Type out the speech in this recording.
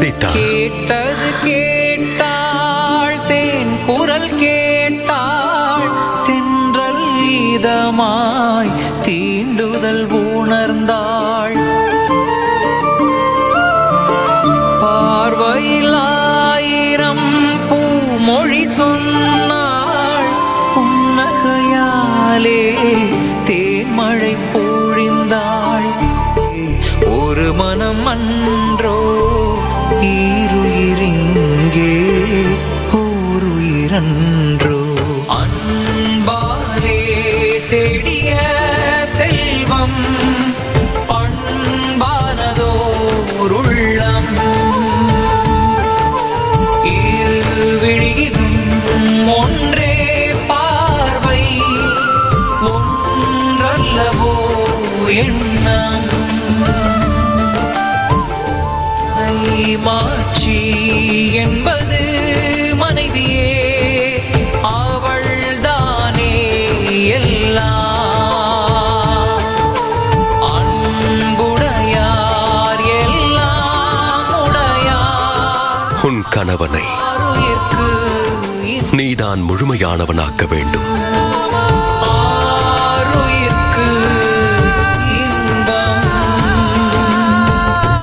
இசைத்தார் கேட்டது கேட்டாள் தேன் குரல் கேட்டாள். தென்றல் இதமாய் தீண்டுதல் உணர்ந்தாள். பார்வையில் ஆயிரம் பூமொழி சொன்னாள். புன்னகையாலே தேன்மழை பொழிந்தாள். ஒரு மனம் அன்றோ ஓருயிரன்றோ அன்பாலே தேடிய செல்வம் பண்பானதோருள்ளம். உள்ளம் ஒன்றே பார்வை ஒன்றல்லவோ எண்ணம். மாற்றி உன் கணவனை. நீதான் முழுமையானவனாக்க வேண்டும்.